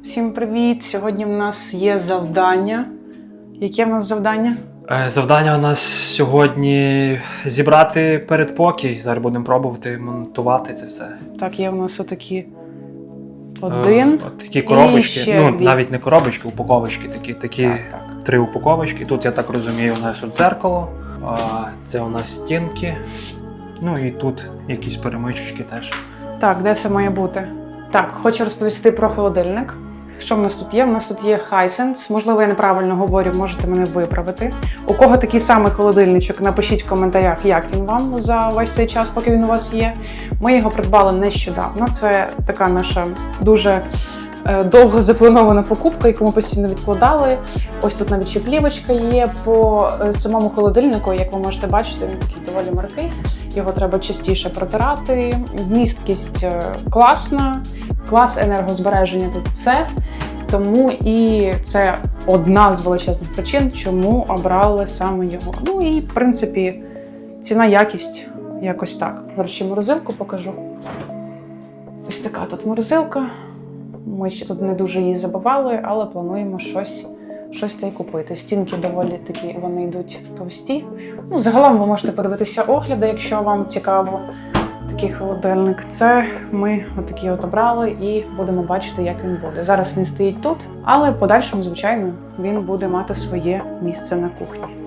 Всім привіт! Сьогодні в нас є завдання. Яке в нас завдання? Е, Завдання у нас сьогодні зібрати передпокій. Зараз будемо пробувати монтувати це все. Так, є в нас отакі один. Е, От такі коробочки. ще Ну, дві. навіть не коробочки, упаковочки такі. Такі Так, так. три упаковочки. Тут, я так розумію, у нас тут дзеркало, а це у нас стінки. Ну і тут якісь перемичечки теж. Так, де це має бути? Так, хочу розповісти про холодильник. Що в нас тут є? У нас тут є Hisense. Можливо, я неправильно говорю, можете мене виправити. У кого такий самий холодильничок, напишіть в коментарях, як він вам за весь цей час, поки він у вас є. Ми його придбали нещодавно. Це така наша дуже довго запланована покупка, яку ми постійно відкладали. Ось тут навіть ще плівочка є по е, самому холодильнику. Як ви можете бачити, він такий доволі маркий. Його треба частіше протирати. Вмісткість е, класна, клас енергозбереження тут це. Тому і це одна з величезних причин, чому обрали саме його. Ну і в принципі ціна якість якось так. Зараз морозилку покажу. Ось така тут морозилка. Ми ще тут не дуже її забивали, але плануємо щось, щось та й купити. Стінки доволі такі, вони йдуть товсті. Ну, загалом ви можете подивитися огляди, якщо вам цікаво такий холодильник. Це ми отакі от обрали і будемо бачити, як він буде. Зараз він стоїть тут, але в подальшому, звичайно, він буде мати своє місце на кухні.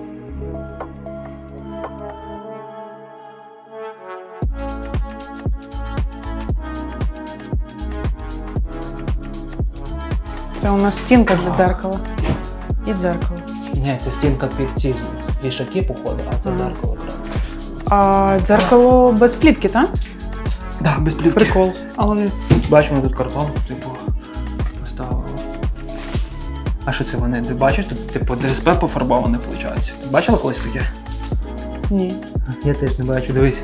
Це у нас стінка для дзеркала. І дзеркало. Ні, це стінка під ці вішаки, походу, а це дзеркало прямо. А дзеркало без плівки, так? Так, без плівки. Прикол. Але бачимо тут картон, типу, поставили. А що це вони? Ти бачиш, тут типу ДСП пофарбоване, виходить. Ти бачила колись таке? Ні. Я теж не бачу, дивись.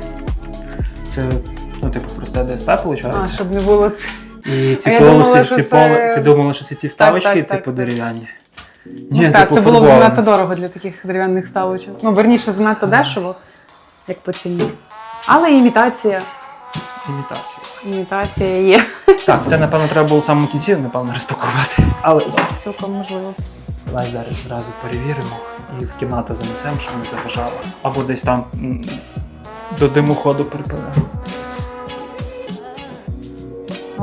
Це, ну, типу, просте ДСП, виходить. А, щоб не було це. І ці А я полоси, думала, що ці це- ти думала, що це ці вставочки, так, так, типу, так. дерев'яні? Ну, так, це було б занадто дорого для таких дерев'яних ставочок. Ну, верніше, занадто дешево, як по ціні. Але імітація, Імітація. імітація є. Так, це, напевно, треба було в самому кінці, напевно, розпакувати. Але добре. Цілком можливо. Давай зараз зразу перевіримо і в кімнату занесемо, щоб не заважало. Або десь там м, до димоходу припинемо.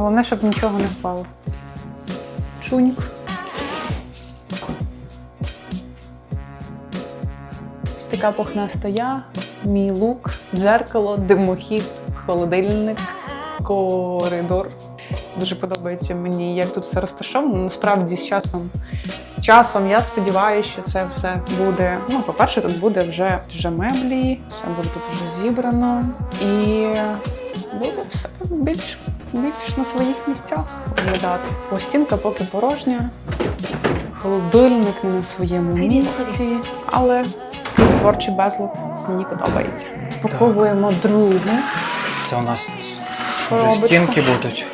Головне, щоб нічого не впало. Чуньк. Ось така пухнаста я, мій лук, дзеркало, димохід, холодильник, коридор. Дуже подобається мені, як тут все розташовано. Насправді, з часом, з часом я сподіваюся, що це все буде. Ну, по-перше, тут буде вже, вже меблі, все буде тут вже зібрано і буде все більш, більш на своїх місцях виглядати. Ось стінка поки порожня, холодильник не на своєму місці, але творчий безлад мені подобається. Спаковуємо другу. Це у нас вже стінки будуть.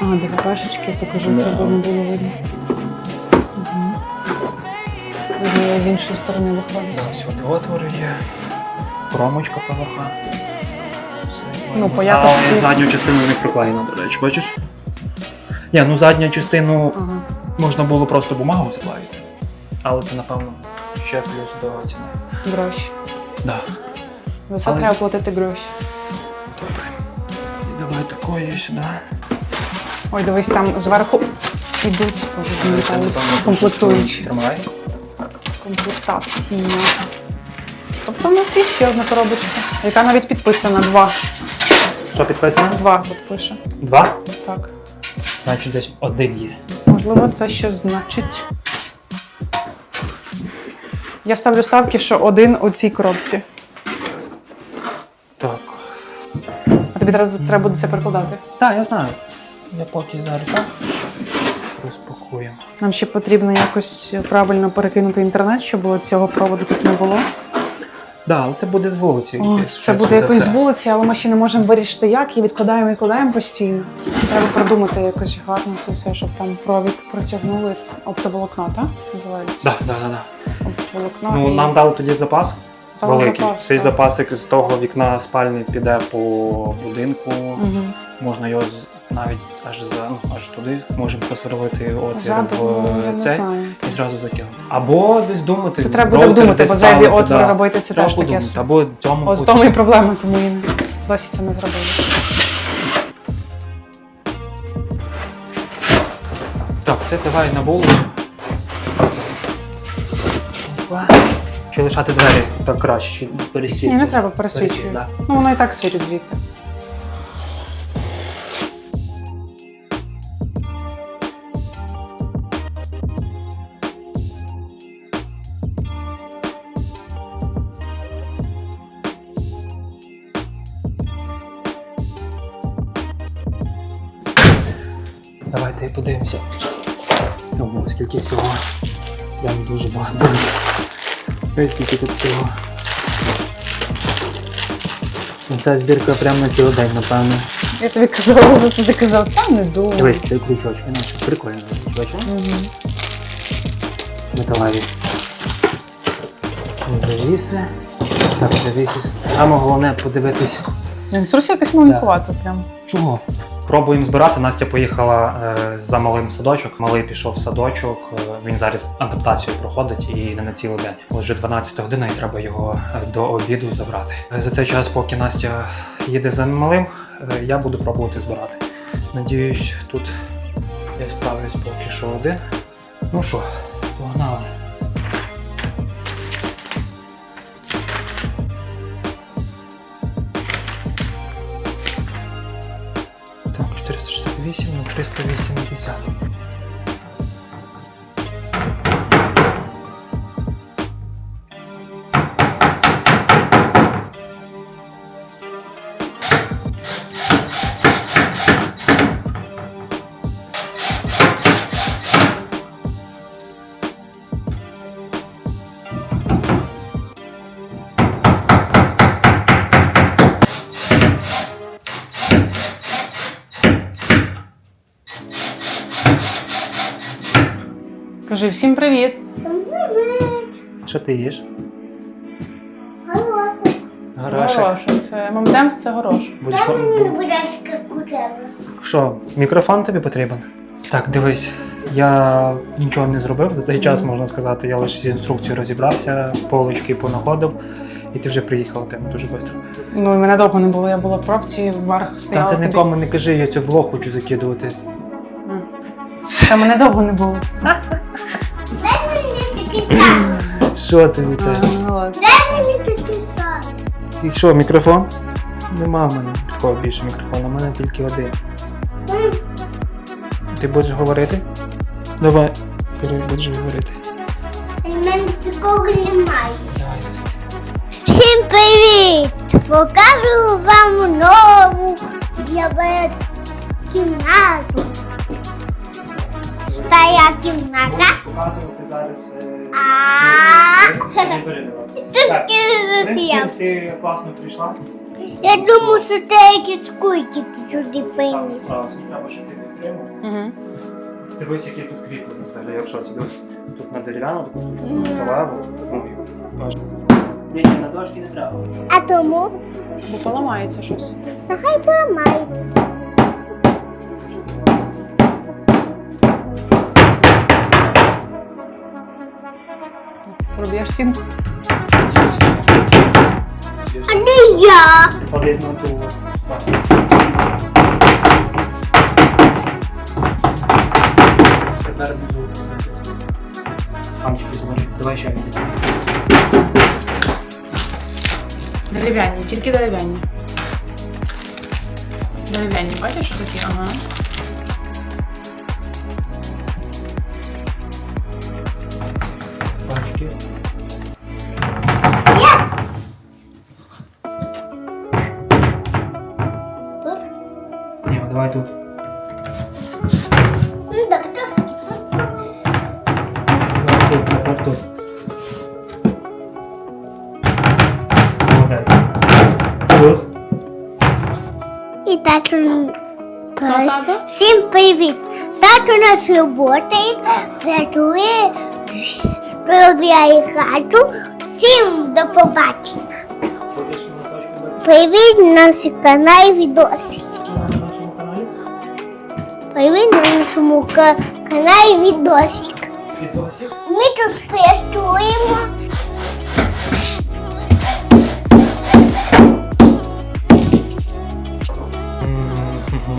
А, ДВПшечки, покажу, це не було видно. З з іншої сторони виходить. Да, сюди отвори є. Кромочка ПВХ. Все, Ну, по а якості- задню частину не приклеєно, до речі, бачиш? Ні, ну задню частину Ага. можна було просто бумагу заклеїти. Але це, напевно, ще плюс до ціни. Гроші. Да. За це Але- треба платити гроші. Добре. Тоді давай такої сюди. Ой, дивись, там зверху йдуть комплектуючі. Тримай. Комплектація. Тобто у нас є ще одна коробочка, яка навіть підписана два. Що підписано? Два тут пише. Два. Так. Значить, десь один є. Можливо, це щось значить. Я ставлю ставки, що один у цій коробці. Так. А тобі зараз треба буде це перекладати. Так, я знаю. Я поки зараз так. Розпакуємо. Нам ще потрібно якось правильно перекинути інтернет, щоб цього проводу тут не було. Да, але це буде з вулиці. О, йти, це буде якось з вулиці, але ми ще не можемо вирішити, як і відкладаємо, відкладаємо постійно. Треба продумати якось гарно це все, щоб там провід протягнули оптоволокно, так? Називається? Да, да, да, да. Оптоволокно. Ну, і нам дали тоді запас. Стало великий. запас, Цей так. запасик з того вікна спальні піде по будинку. Угу. Можна його навіть аж за ну, аж туди. Можемо просверлити отвір в цей і зразу закинути. Або десь думати. Це треба буде думати, бо зайві отвори да. робити це Треба теж таке. Або цьому Ось в тому і проблема, тому і досі це не зробили. Так, це давай на вулицю. Чи лишати двері так краще, чи Ні, не треба пересвічувати. да. Ну воно і так світить звідти. Ой, скільки тут всього. Ну, Ця збірка прямо на цілий день, напевно. Я тобі казала, за це ти казав, та не думаю. Дивись, це крючочки, ну, прикольно, бачиш? Мгм. Металеві. Завіси. Так, завіси. Саме головне подивитись. Інструкція якась маленькувата прям. Чого? Пробуємо збирати. Настя поїхала е, за малим садочок. Малий пішов в садочок. е, він зараз адаптацію проходить і не на цілий день. Ось вже 12 година, і треба його е, до обіду забрати. За цей час, поки Настя їде за малим, я буду пробувати збирати. Надіюсь, тут я справлюсь поки що один. Ну що, погнали. 468 на 380. Кажи всім привіт. Що ти їш? Алло. Горошек. Горошок. Це мамдемс, це горошок. Будеш? Що, мікрофон тобі потрібен? Так, дивись, я нічого не зробив. За цей час можна сказати, я лише з інструкцією розібрався, полочки понаходив, і ти вже приїхала прямо дуже швидко. Ну і мене довго не було, я була в пробці, вверх Та стояла. це нікому не кажи, я цю влог хочу закидувати. Та мене довго не було. Дай мені такий самий. Що це? А, ну ладно. Дай мені такий самий. І що, мікрофон? Нема в мене такого більше мікрофона, у мене тільки один. Ти будеш говорити? Давай, бери, будеш говорити. У мене такого немає. Давай. Всім привіт! Покажу вам нову я кімнату. Стая кімната. Показувати зараз. А Трошки засіяв. Ти класно прийшла. Я думаю, що це якісь куйки ти сюди. Справилася, треба, щоб ти підтримав. Дивись, які тут кріплення. Взагалі, я в шоці. Тут на дерев'яну, таку штуку, металеву. Ні, ні, на дошки не треба. А тому Бо поламається щось. нехай поламається. Проб'єш стінку. А де я? Ходить на ту спальню. Тепер внизу. Хамчики згори. Давай ще один. Дерев'яні, тільки дерев'яні. Дерев'яні, бачиш, що такі? Ага. Пальчики. Привіт! Тато у нас працює, працює, проявляє хату. Всім до побачення. Привіт на нашому каналі відосик. Привіт на нашому ка- каналі відосик. Ми тут працюємо.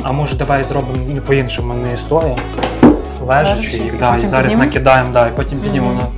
А може давай зробимо по-іншому, не стоя, лежачи Лежачи, їх, да, і потім зараз піднімемо? накидаємо, да, і потім піднімемо.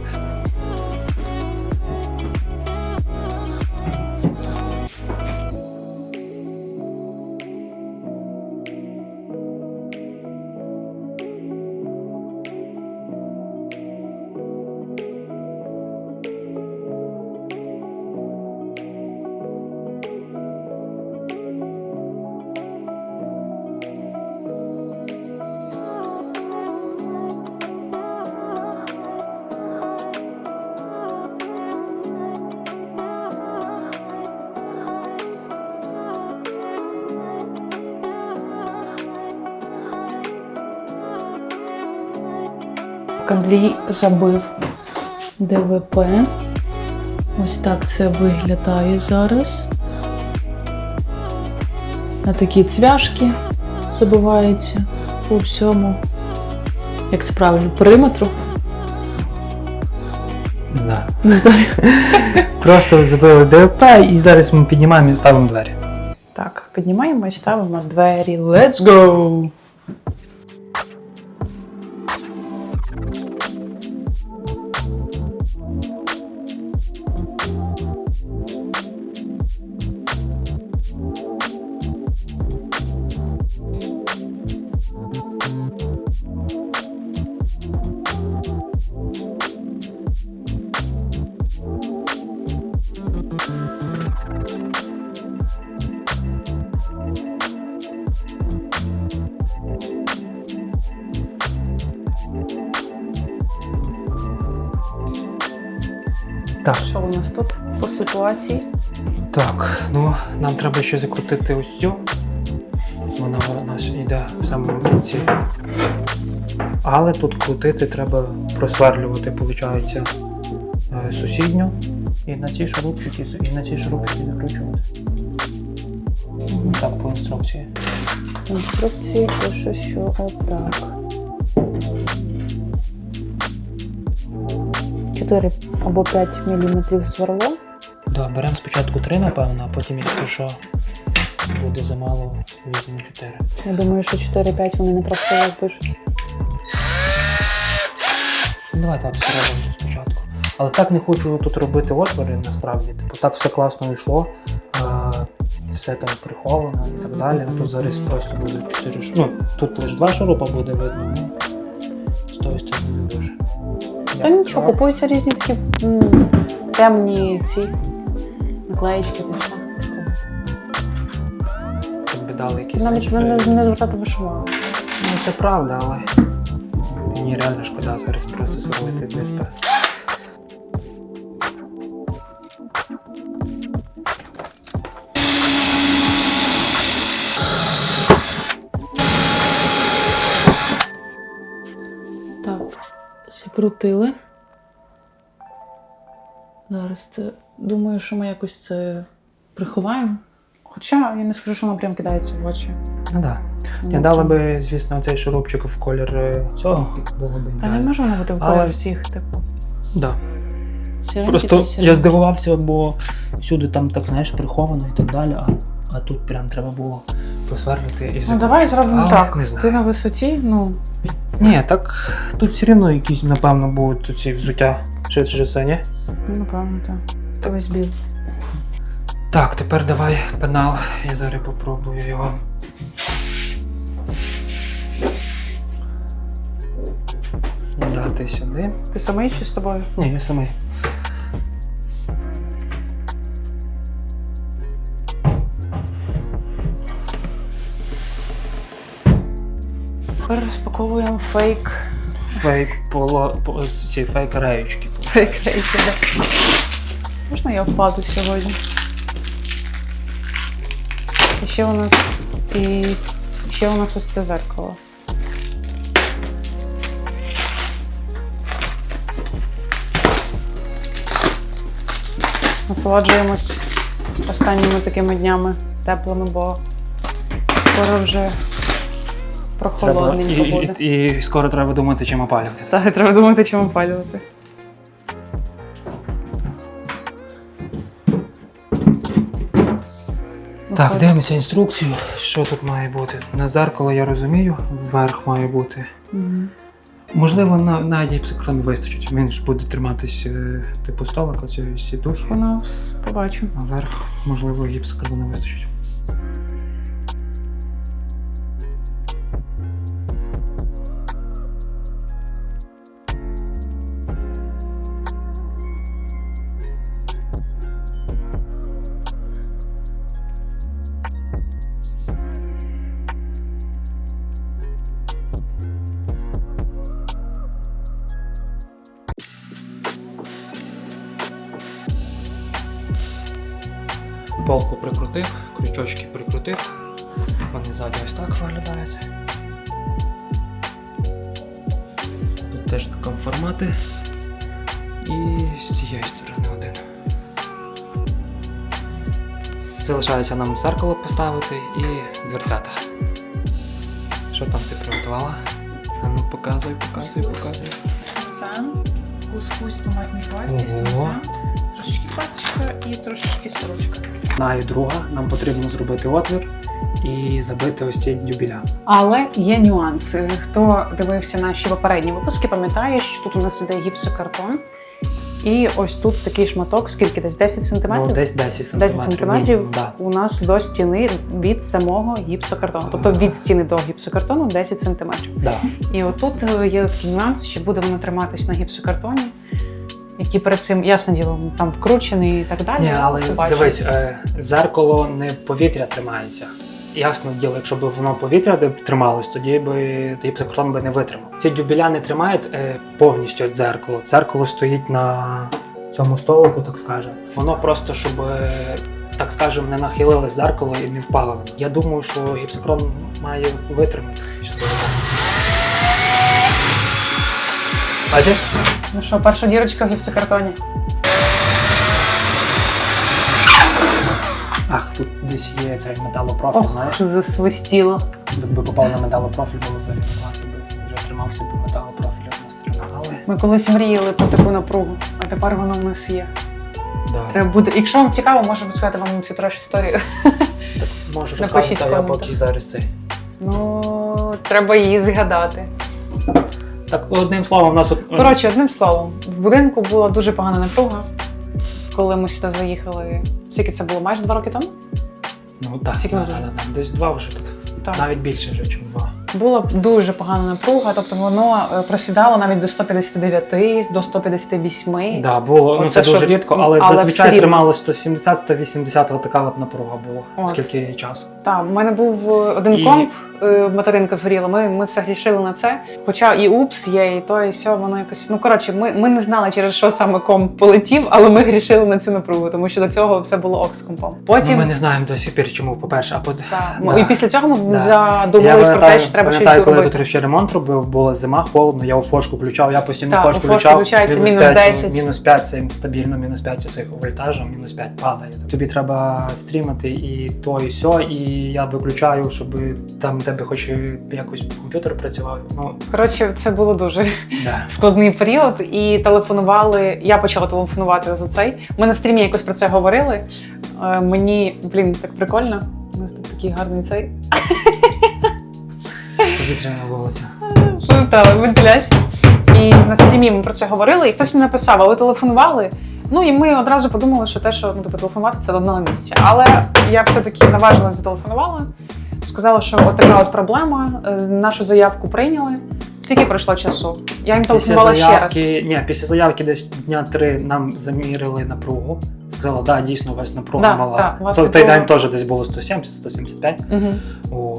Мгм. Андрій забив ДВП. Ось так це виглядає зараз. На такі цвяшки забивається по всьому. Як це правильно, периметру. Не знаю. Не знаю. Просто забили ДВП і зараз ми піднімаємо і ставимо двері. Так, піднімаємо і ставимо двері. Let's go! Так. Що у нас тут по ситуації? Так, ну нам треба ще закрутити ось цю. Вона у нас йде в самому кінці. Але тут крутити треба просверлювати, виходить, е, сусідню. І на ці шурупчики, і на ці шурупчики закручувати. Так, по інструкції. В інструкції пише, що отак. 4 або 5 мм сверло. Да, беремо спочатку 3, напевно, а потім, якщо що буде замало, візьмемо 4. Я думаю, що 4-5 вони не просто так пишуть. Ну, Давай так спробуємо спочатку. Але так не хочу тут робити отвори, насправді. Типу, так все класно йшло, а, все там приховано і так далі. А тут зараз просто буде 4 ш... Ну, тут лише два шурупа буде видно, Та нічого, так? купуються різні такі м, темні ці наклеїчки. Дали якісь. Навіть ви не, не звертати вашу увагу. Ну, це правда, але мені реально шкода зараз просто зробити ДСП. Закрутили. Зараз це. Думаю, що ми якось це приховаємо. Хоча я не скажу, що воно прям кидається в очі. Ну так. Ну, Я дала би, звісно, цей шурупчик в колір е, цього. Було б Та не ідеально. може воно бути в Але- колір всіх, типу. Да. Сіренький Просто та я здивувався, бо всюди там так, знаєш, приховано і так далі, а, а тут прям треба було просверлити і Ну давай зробимо Але так. Не знаю. Ти на висоті, ну. Ні, так тут все одно якісь, напевно, будуть ці взуття. Чи, чи це, ні? Напевно, так. Ти весь біл. Так, тепер давай пенал. Я зараз попробую його. Дати сюди. Ти самий чи з тобою? Ні, я самий. Розпаковуємо фейк. Фейк поло, по, ці фейк реєчки. Фейк речі. да. Можна я впаду сьогодні? І ще у нас і ще у нас ось це зеркало. насолоджуємось останніми такими днями теплими, бо скоро вже Треба, і, прохолодненько буде. і, і скоро треба думати, чим опалювати. Так, треба думати, чим опалювати. Так, дивимося інструкцію. Що тут має бути? На зеркало я розумію, вверх має бути. Мгм. Можливо, на, на гіпсокрон вистачить. Він ж буде триматись е, типу столика цієї сідухи. Воно с- побачу. А вверх, можливо, гіпсокрону не вистачить. Крючочки. Вони ззаді ось так виглядають. Тут теж на конформати. І з цієї сторони один. Залишається нам зеркало поставити і дверцята. Що там ти приготувала? А ну показуй, показуй, показуй. Тунцем, кускус, томатні пасті з тунцем, пачка і трошечки сирочка. Одна і друга, нам потрібно зробити отвір і забити ось ці дюбіля. Але є нюанси. Хто дивився наші попередні випуски, пам'ятає, що тут у нас іде гіпсокартон. І ось тут такий шматок, скільки десь 10 сантиметрів? Ну, десь 10 сантиметрів. 10 сантиметрів да. у нас до стіни від самого гіпсокартону. Тобто від стіни до гіпсокартону 10 сантиметрів. Да. І отут е, є такий нюанс, чи буде воно триматись на гіпсокартоні, який перед цим, ясне діло, там вкручений і так далі. Ні, але дивись, е, зеркало не в повітря тримається. Ясно діло, якщо б воно повітря де б трималось, тоді би гіпсокартон би не витримав. Ці дюбеля не тримають е, повністю дзеркало. Дзеркало стоїть на цьому столику, так скажемо. Воно просто щоб. е, Так скажемо, не нахилилось зеркало і не впало. Я думаю, що гіпсокрон має витримати. Бачиш? Ну що, перша дірочка в гіпсокартоні. Ах, тут десь є цей металопрофіль, Ох, знаєш? засвистіло. Якби попав на металопрофіль, було взагалі не класно, би вже тримався б металопрофілю. Але Ми колись мріяли про таку напругу, а тепер воно в нас є. да. Треба буде. Якщо вам цікаво, можемо сказати вам цю треш історію. так, можу Напишіть розказати, а в я коментах. поки зараз цей. Ну, треба її згадати. Так, одним словом, у нас Коротше, одним словом, в будинку була дуже погана напруга, коли ми сюди заїхали. Скільки це було? Майже два роки тому? ну так, так, так, так, десь два вже тут. Так. Навіть більше вже, ніж два. Була дуже погана напруга, тобто воно е, просідало навіть до 159, до 158. Да, було, ну Оце це дуже рідко, але, але зазвичай рівно. тримало 170-180, от така от напруга була. От. Скільки часу. Так, в мене був е, один І- комп, е, материнка згоріла. Ми, ми все грішили на це. Хоча і упс є, і то, і сьо, воно якось. Ну коротше, ми, ми не знали, через що саме комп полетів, але ми грішили на цю напругу, тому що до цього все було ок з компом. Потім Ну, ми не знаємо до сих пір, чому, по-перше, а по та, Да. і після цього ми Да. задумались про те, що треба пам'ятаю, коли доробити. тут ще ремонт робив, була зима, холодно, я у фошку включав, я постійно Так, фошку включав. включається мінус 5, 10. Мінус 5 це стабільно, мінус 5 оцих вольтажа, мінус 5 падає. Тобі треба стрімати і то, і сьо, і я виключаю, щоб там тебе хоч якось комп'ютер працював. Ну, Коротше, це було дуже да. складний період, і телефонували. Я почала телефонувати за цей. Ми на стрімі якось про це говорили. Е, Мені, блін, так прикольно. У нас тут такий гарний цей. повітряна вулиця. Та, вентиляція. І на стрімі ми про це говорили, і хтось мені написав, а ви телефонували. Ну і ми одразу подумали, що те, що ну, типу, телефонувати це до одного місця. Але я все-таки наважно зателефонувала, сказала, що от така от проблема. е, Нашу заявку прийняли. Скільки пройшло часу? Я їм телефонувала ще раз. Ні, після заявки десь дня три нам замірили напругу. Сказала, да, дійсно, у вас напруга Да, мала. да, той, той день теж десь було 170-175. Угу.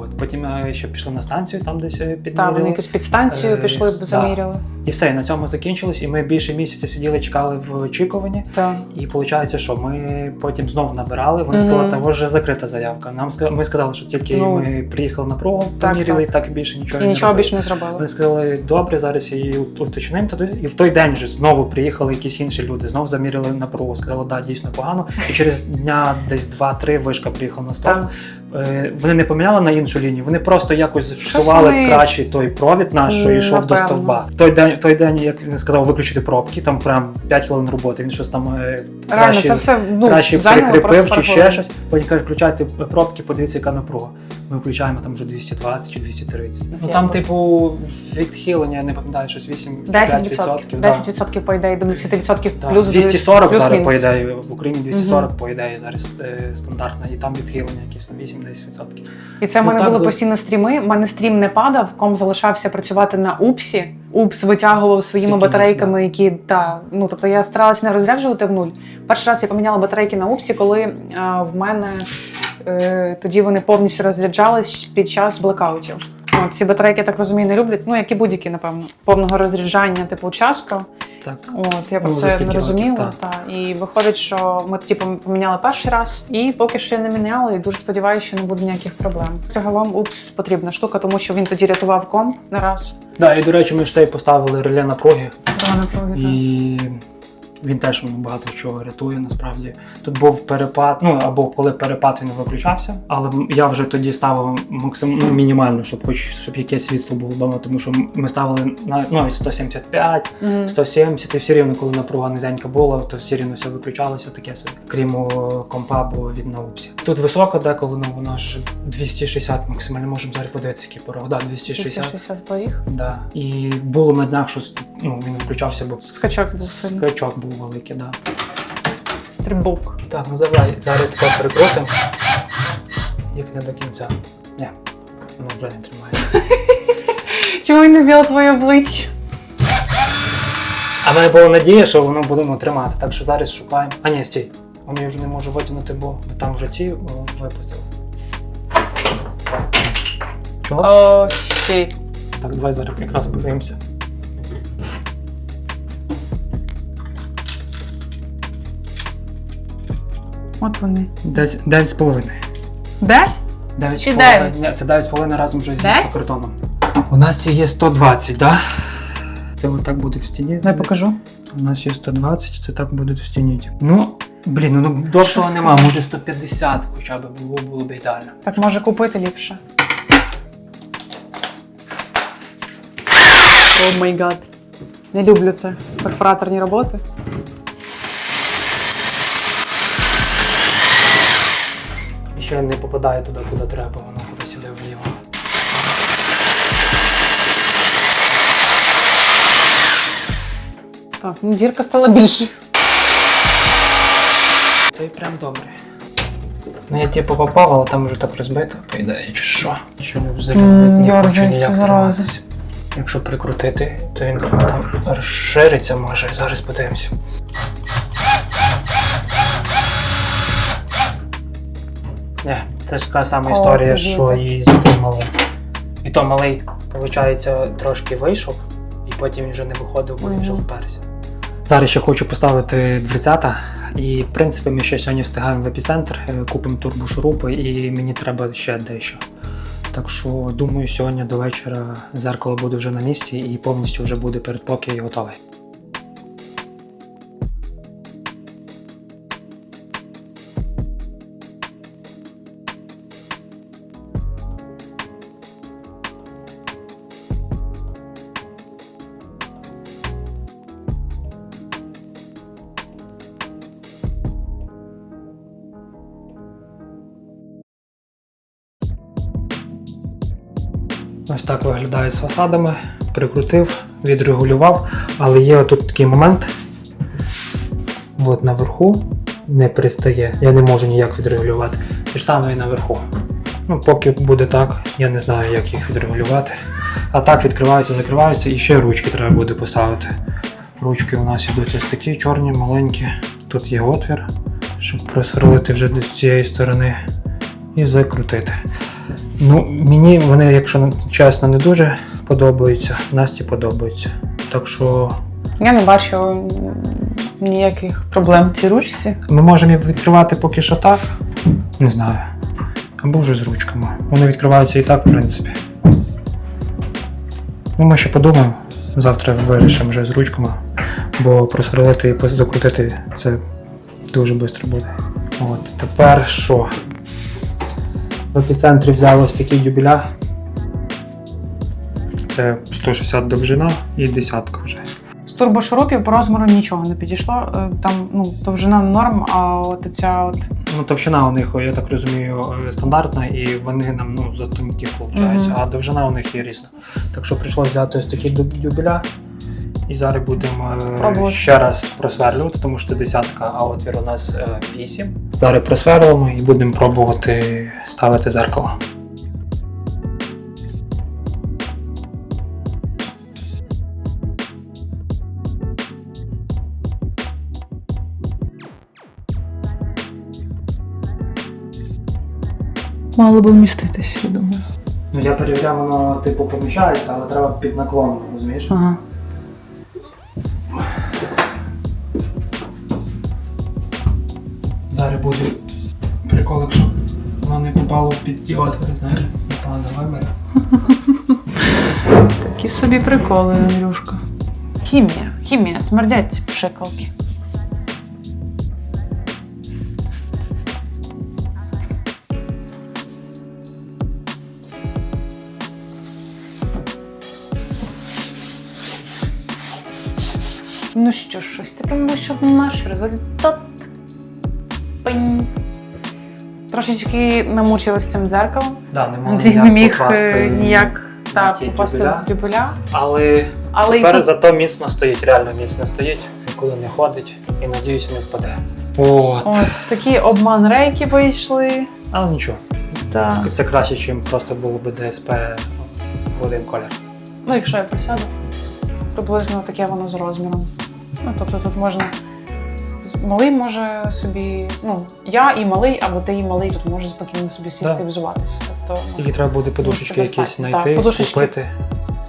От. Потім е, ще пішли на станцію, там десь е, Так, підміряли. вони якусь підстанцію Е, пішли, да. заміряли. І все, і на цьому закінчилось. І ми більше місяця сиділи, чекали в очікуванні. Так. І виходить, що ми потім знову набирали. Вони Мгм. сказали, та ось вже закрита заявка. Нам ми сказали, що тільки Ну, ми приїхали на прогу, поміряли, так. і так і більше нічого І не нічого більше не зробили. Вони сказали, добре, зараз її уточнимо. І в той день же знову приїхали якісь інші люди, знову заміряли напругу. Сказали, да, дійсно непогано. І через дня десь 2-3 вишка приїхала на стоп. Е, Вони не поміняли на іншу лінію, вони просто якось зафіксували вони- кращий той провід наш, що йшов до стовба. В той день, в той день, як він сказав, виключити пробки, там прям 5 хвилин роботи. Він щось там е, Реально, краще, це все ну, краще прикріпив чи ще щось. Потім каже, включайте пробки, подивіться, яка напруга. Ми включаємо там вже 220 чи 230. Ну там, типу, відхилення, я не пам'ятаю, щось 8 10%. 5%. 10% по ідеї, до 10% плюс 240 плюс зараз мінус. по ідеї, в Україні 240 по ідеї зараз е, стандартна, і там відхилення якісь там 8-10%. І це в Ну, мене так, були за- постійно стріми. У мене стрім не падав, ком залишався працювати на упсі. Упс витягував своїми Скільки батарейками, які та ну тобто я старалася не розряджувати в нуль. Перший раз я поміняла батарейки на упсі, коли е, в мене тоді вони повністю розряджались під час блекаутів. От, ці батарейки, я так розумію, не люблять. Ну як і будь-які, напевно, повного розряджання, типу, часто. Так. От я про Ну, це не розуміла. так. Та і виходить, що ми тоді поміняли перший раз, і поки що я не міняла, і дуже сподіваюся, що не буде ніяких проблем. Загалом упс потрібна штука, тому що він тоді рятував ком на раз. Да, і до речі, ми ж цей поставили реле напруги, Рано провідати. і він теж багато чого рятує насправді. Тут був перепад, ну або коли перепад він виключався, але я вже тоді ставив максим, ну, мінімально, щоб хоч щоб якесь світло було вдома, тому що ми ставили на ну, 175, Мгм. 170, і все рівно, коли напруга низенька була, то все рівно все виключалося таке собі, крім компа, бо від наупсі. Тут високо, деколи ну, воно ж 260 максимально, можемо зараз подивитися, який порог. Да, 260. 260 поріг. Да. І було на днях, що ну, він включався, бо Скачок був сильний. скачок був великий, да. Стрибок. Так, ну давай, зараз тако перекрутимо. Як не до кінця. Ні, воно вже не тримає. Чому він не зробив твоє обличчя? А в мене була надія, що воно буде ну, тримати, так що зараз шукаємо. А ні, стій. Воно я вже не можу витягнути, бо там вже ці випустили. Чого? О, ще. Так, давай зараз якраз подивимося. От вони. Десь 9,5. Десь? 9 Чи дев'ять? Ні, це 9,5 разом вже з Десять? картоном. У нас є 120, так? Да? Це отак буде в стіні. Дай покажу. У нас є 120, це так буде в стіні. Ну, блін, ну, ну довшого нема, сказати? може 150 хоча б було, було б ідеально. Так може купити ліпше. О май гад. Не люблю це. Перфораторні роботи. Ще не попадає туди, куди треба, воно кудись сюди вліво. Так, ну дірка стала більше. Це прям добре. Ну я типу попав, але там вже так розбито, по ідеї, чи що? Що не взагалі М, не хочу ніяк триматися. Якщо прикрутити, то він там розшириться може. Зараз подивимося. Ні, це ж така сама історія, що і з тим малим. І то малий, виходить, трошки вийшов, і потім він вже не виходив, бо він вже вперся. Зараз ще хочу поставити дверцята. І в принципі ми ще сьогодні встигаємо в епіцентр, е, купимо турбошурупи, і мені треба ще дещо. Так що думаю, сьогодні до вечора зеркало буде вже на місці і повністю вже буде передпокій готовий. Ось так виглядає з фасадами. Прикрутив, відрегулював, але є отут такий момент. От наверху не пристає. Я не можу ніяк відрегулювати. Те ж саме і наверху. Ну, поки буде так, я не знаю, як їх відрегулювати. А так відкриваються, закриваються і ще ручки треба буде поставити. Ручки у нас ідуть ось такі чорні, маленькі. Тут є отвір, щоб просверлити вже з цієї сторони і закрутити. Ну, мені вони, якщо чесно, не дуже подобаються. Насті подобаються. Так що Я не бачу ніяких проблем в цій ручці. ми можемо їх відкривати поки що так. Не знаю. Або вже з ручками. Вони відкриваються і так, в принципі. Ну, ми ще подумаємо. Завтра вирішимо вже з ручками, бо просверлити і закрутити це Дуже швидко буде. От, тепер що? В епіцентрі взяли ось такий юбіля. Це 160 довжина і десятка вже. З турбошурупів по розміру нічого не підійшло. Е, Там ну, довжина норм, а от ця от. Ну, товщина у них, я так розумію, е, стандартна, і вони нам ну, за тонкі виходить, Мгм. а довжина у них є різна. Так що прийшлося взяти ось такі дюбеля. І зараз будемо е, Пробувати. ще раз просверлювати, тому що це десятка, а отвір у нас е, 8. Зараз просверлимо і будемо пробувати ставити зеркало. Мало би вміститись, я думаю. Ну я перевіряв, воно типу поміщається, але треба під наклоном, розумієш? Ага. Отвори, знаєш, напевно, вибере. Такі собі приколи, Андрюшка. Хімія, хімія, смердять ці пшикалки. Ну що ж, ось таким вийшов наш результат. Трошечки намучилась цим дзеркалом. Да, не можна Андрій не ніяк міг покласти е, ніяк на та, ті попасти дюбеля. в дюбеля. Але Але і тепер тут зато міцно стоїть, реально міцно стоїть, нікуди не ходить і надіюсь не впаде. От. От такі обман рейки вийшли. Але нічого. Так. Це краще, ніж просто було б ДСП в один колір. Ну, якщо я присяду, приблизно таке воно з розміром. Ну, тобто тут можна. Малий може собі, ну, я і малий, або ти і малий, тут може спокійно собі сісти Да. і взуватися. Тобто, ну, Тільки треба буде подушечки якісь знайти, Так, подушечки. купити.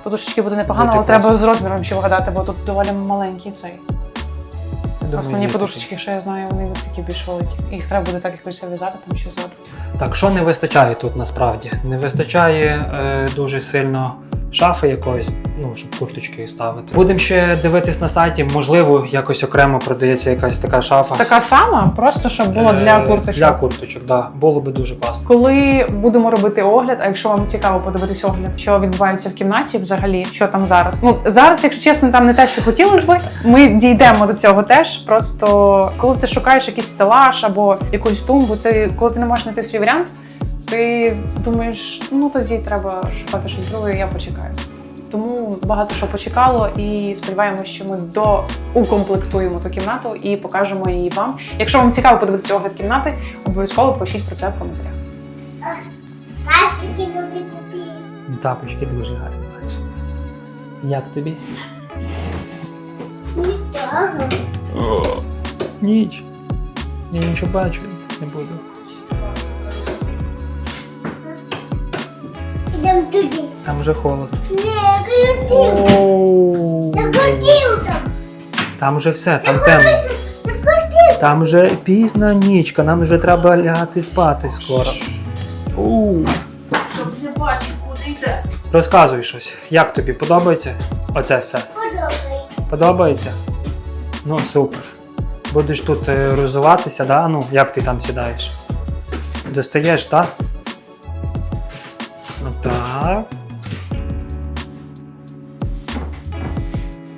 подушечки буде непогано, Буде але класно. треба з розміром ще вгадати, бо тут доволі маленький цей. Думаю, Основні є подушечки, що я знаю, вони такі більш великі. Їх треба буде так якось зав'язати, там ще ззаду. такі. Так, що не вистачає тут насправді? Не вистачає е, дуже сильно шафи якоїсь, ну, щоб курточки ставити. Будемо ще дивитись на сайті, можливо, якось окремо продається якась така шафа. Така сама, просто щоб була для Е, курточок. Для курточок, да. Було би дуже класно. Коли будемо робити огляд, а якщо вам цікаво подивитись огляд, що відбувається в кімнаті, взагалі, що там зараз. Ну зараз, якщо чесно, там не те, що хотілося би. Ми дійдемо до цього теж. Просто коли ти шукаєш якийсь стелаж або якусь тумбу, ти коли ти не можеш знайти свій варіант, ти думаєш, ну тоді треба шукати щось друге, я почекаю. Тому багато що почекало, і сподіваємося, що ми доукомплектуємо ту кімнату і покажемо її вам. Якщо вам цікаво подивитися огляд кімнати, обов'язково пишіть про це в коментарях. Касики нові купили. Тапочки дуже гарні. бачиш. Як тобі? Нічого. Ніч. Я нічого бачу, не буду. Ідемо туди. Там вже. Не, я хотів. Там. Там вже все, там темно. Там вже пізна нічка, нам вже треба лягати спати скоро. У. Щоб не бачив, куди йде. Розказуй щось. Як тобі подобається? Оце все. Подобається. Подобається? Ну, супер. Будеш тут е, розуватися, да? Ну, як ти там сідаєш? Достаєш, так? Отак.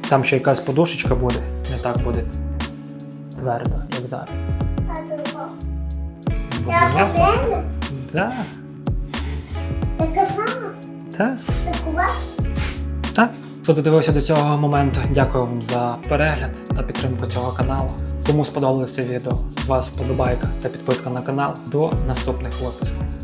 Там ще якась подушечка буде, не так буде твердо, як зараз. Я м'яко. Да, Така сама. так, Таку вас. так. Хто додивився до цього моменту, дякую вам за перегляд та підтримку цього каналу. Кому сподобалося відео, з вас вподобайка та підписка на канал. До наступних випусків.